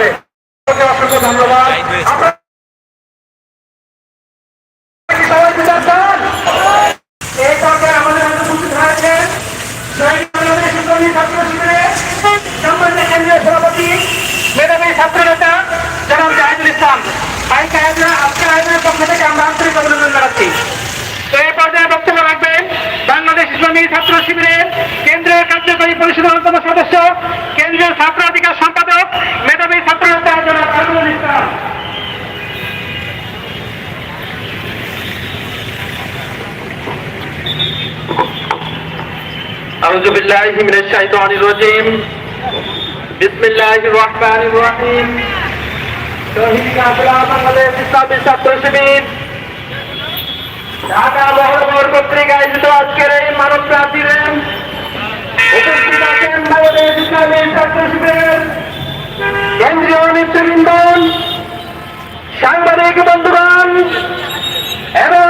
হবে। অসংখ্য ধন্যবাদ। এই পর্যায়ে আমাদের হাতে উপস্থিত হয়েছেন ছাত্র শিবিরে সম্মানিত কেন্দ্রীয় সভাপতি মেধাবী ছাত্র নেতা জনাব জাহিদুল ইসলাম। ছাত্র শিবিরের কেন্দ্রীয় কার্যকরী পরিষদের অন্যতম সদস্য কেন্দ্রীয় ছাত্র অধিকার أعوذ بالله من الشيطان الرجيم بسم الله الرحمن الرحيم শহীদ কাফেলা বাংলাদেশ ইসলামী ছাত্র শিবির ঢাকা মহানগর কর্তৃক আয়োজিত আজকের এই মানব প্রাচীরে উপস্থিত আছেন বাংলাদেশ ইসলামী ছাত্র শিবিরের কেন্দ্রীয় নেতৃবৃন্দ সাংবাদিক বন্ধুগণ এবং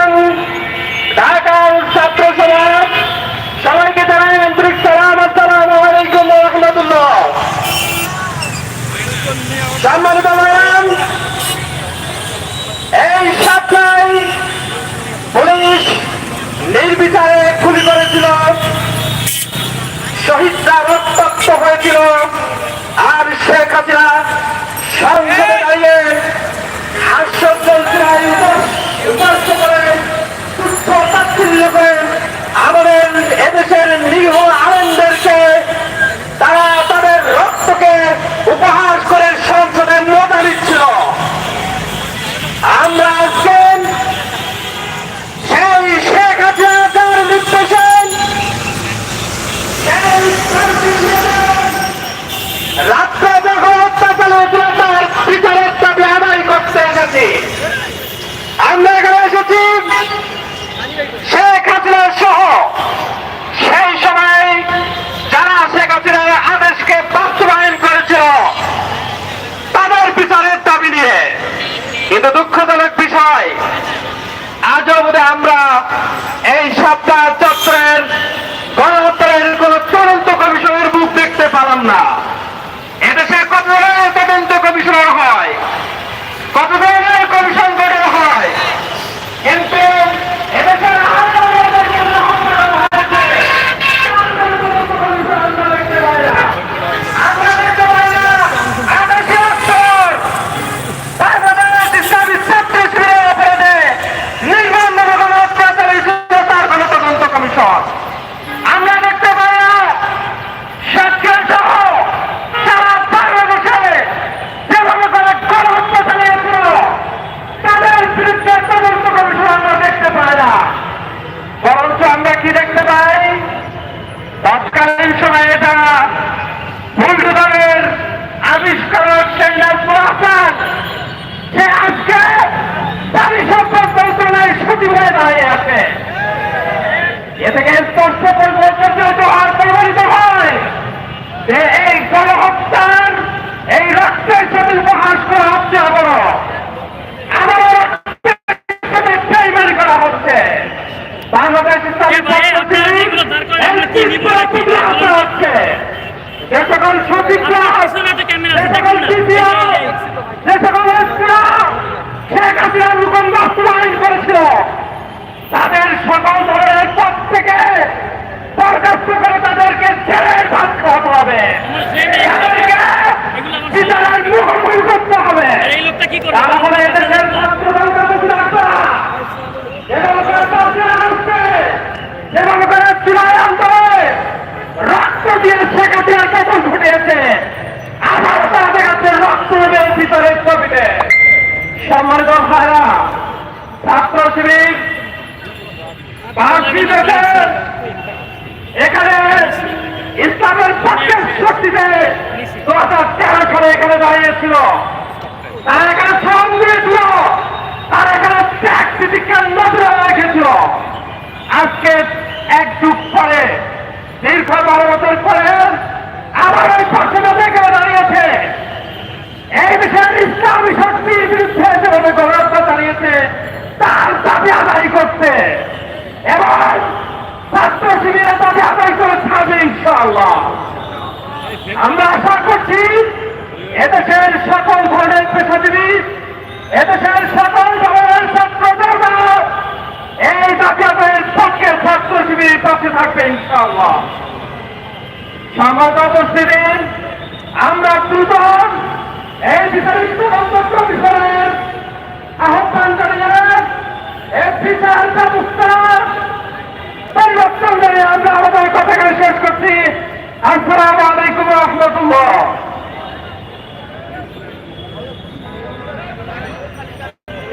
আজও অবধি আমরা এই সপ্তাহ চক্রের গণহত্যার কোন তদন্ত কমিশনের মুখ দেখতে পেলাম না। এদেশে কত ধরনের তদন্ত কমিশনার হয়? কত ধরনের কমিশন গঠন হয় কিন্তু এদেশের আরও অনেক হত্যা হয়েছে। আমরা দেখতে পাই না। আঠাশে অক্টোবর বাংলাদেশ ইসলামী ছাত্র শিবিরের অপরাধে নির্মমভাবে কোনো অত্যাচার হয়েছিল তার কোনো তদন্ত কমিশন আমরা দেখতে পাই না সাক্ষর সহ সারা বাংলাদেশে যেভাবে করে গণহত্যা চালিয়েছিল তাদের বিরুদ্ধে তদন্ত কমিশন আমরা দেখতে পাই না বরঞ্চ আমরা কি দেখতে পাই তৎকালীন সময়ে যারা বুলডোজারের আবিষ্কারক সেন্ডার প্রহাসান সে আজকে দাবি সম্পদ সচিব হয়ে দাঁড়িয়ে আছে এ থেকে স্পষ্ট পরিবর্তিত আর প্রমাণিত হয়। যে এই গণহত্যার এই রক্তের সাথে উপহাস করা হচ্ছে আবারও আবারও করা বাংলাদেশ যে সকল যে সকল যে সকল শেখ বাস্তবায়ন করেছিল। তাদের সকল ধরনের পথ থেকে বরখাস্ত করে তাদেরকে জেলের ভাত খাওয়াতে হবে। বিচারের মুখোমুখি করতে এদেশের ছাত্র করে চুলায় রক্ত দিয়ে ঘটিয়েছে আবার তাদের কাছে রক্ত ছবিতে। সম্মানিত ভাইরা ছাত্র শিবির এখানে ইসলামের পক্ষের শক্তিতে দু হাজার তেরো সালে এখানে দাঁড়িয়েছিল। তারা এখানে শ্রম দিয়েছিল। তারা এখানে ত্যাগ নজরে রেখেছিল। আজকে এক যুগ পরে, দীর্ঘ বারো বছর পরে আবার ওই পক্ষটা এখানে দাঁড়িয়েছে। এই বিষয়ে ইসলামী শক্তির বিরুদ্ধে যেভাবে গণহত্যা চালিয়েছে, তার দাবি আদায় করতে এবং ছাত্র ছাড়বে ইনশাআল্লাহ। আমরা আশা করছি এদেশের সকল ধরনের পেশাজীবী, এদেশের সকল ধরনের ছাত্র জনতা এই আদায়ের পক্ষে ছাত্র শিবির পাশে থাকবে ইনশাআল্লাহ। উপস্থিতি আমরা দ্রুত এই বিচারিক তদন্ত কমিশনের আহ্বান জানিয়ে এই বিচার ব্যবস্থা পরিবর্তন করে আমরা আমাদের কথাকে শেষ করছি আসসালামু আলাইকুম রহমতুল্লাহ।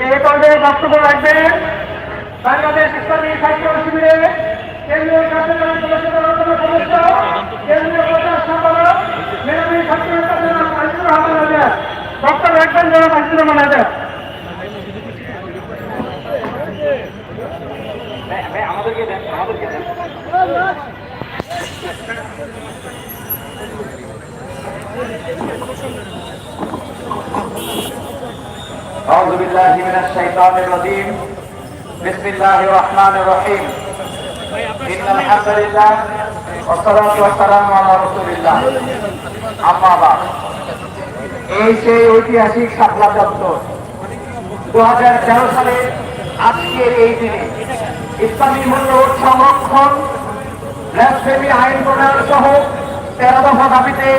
এই পর্যায়ে বক্তব্য রাখবেন বাংলাদেশ ইসলামী সাহিত্য শিবিরে কেন্দ্রীয় কেন্দ্রীয় প্রচার সম্পাদক, মেধাবী ছাত্র বক্তব্য রাখবেন রহমান আজাদ। أعوذ بالله من الشيطان الرجيم بسم الله الرحمن الرحيم إن الحمد لله والصلاة والسلام على رسول الله أما بعد এই সেই ঐতিহাসিক শাপলা চত্বর দু হাজার তেরো সালে আজকের এই দিনে ইসলামী মূল্যবোধ সংরক্ষণ ব্লাসফেমি আইন প্রণয়ন সহ তেরো দফা দাবিতে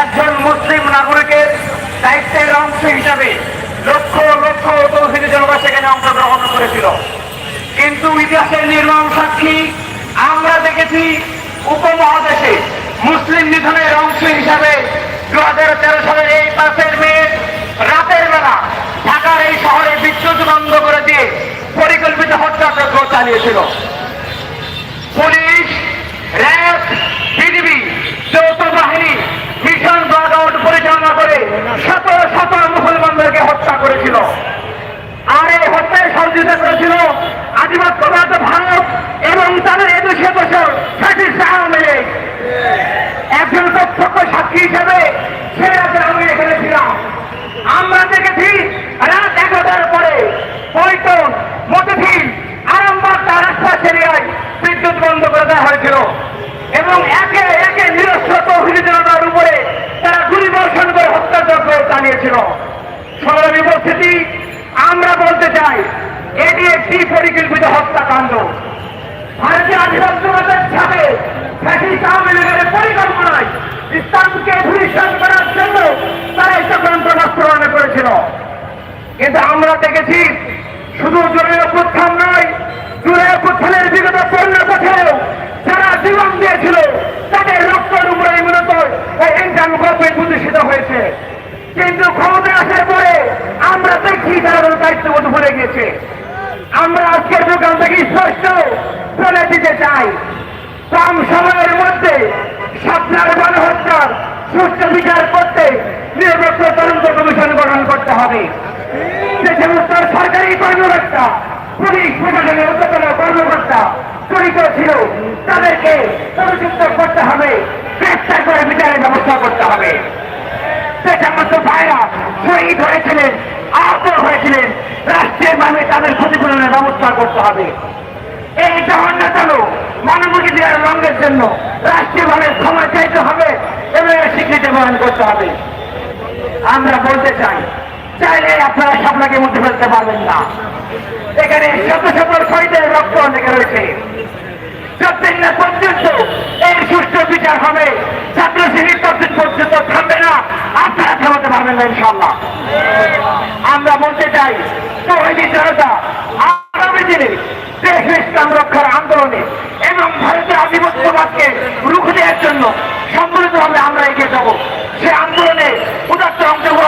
একজন মুসলিম নাগরিকের দায়িত্বের অংশ হিসাবে লক্ষ লক্ষ তৌহিদি জনতা সেখানে অংশগ্রহণ করেছিল। কিন্তু ইতিহাসের নির্মম সাক্ষী আমরা দেখেছি উপমহাদেশে মুসলিম নিধনের অংশ হিসাবে দু হাজার তেরো সালের এই পাশের মে রাতের বেলা ঢাকার এই শহরে বিদ্যুৎ বন্ধ করে দিয়ে পরিকল্পিত হত্যাযজ্ঞ চালিয়েছিল। Rap ভুলে আমরা আজকের দোকান থেকে স্পষ্ট বলে দিতে চাই। কম সময়ের মধ্যে স্বপ্নার গণহত্যার সুষ্ঠু বিচার করতে নিরপেক্ষ তদন্ত কমিশন গঠন করতে হবে। যে সমস্ত সরকারি কর্মকর্তা, পুলিশ প্রশাসনের উচ্চতর কর্মকর্তা জড়িত ছিল, তাদেরকে অভিযুক্ত করতে হবে গ্রেফতার করে বিচারের ব্যবস্থা করতে হবে। সে সমস্ত ভাইরা শহীদ হয়েছিলেন আহত হয়েছিলেন। রাষ্ট্রের নামে তাদের ক্ষতিপূরণের ব্যবস্থা করতে হবে। এই জঘন্যতম মানবাধিকার রঙের জন্য রাষ্ট্রীয়ভাবে ক্ষমা চাইতে হবে এবং এর স্বীকৃতি প্রদান করতে হবে। আমরা বলতে চাই, চাইলে আপনারা স্বপ্নকে মুছে ফেলতে পারবেন না। এখানে শত শত শহীদের রক্ত লেগে রয়েছে। যতদিন না পর্যন্ত এই সুষ্ঠু বিচার হবে ছাত্র শ্রেণির পর্যন্ত থামবে না। আপনারা থামাতে পারবেন না ইনশাল্লাহ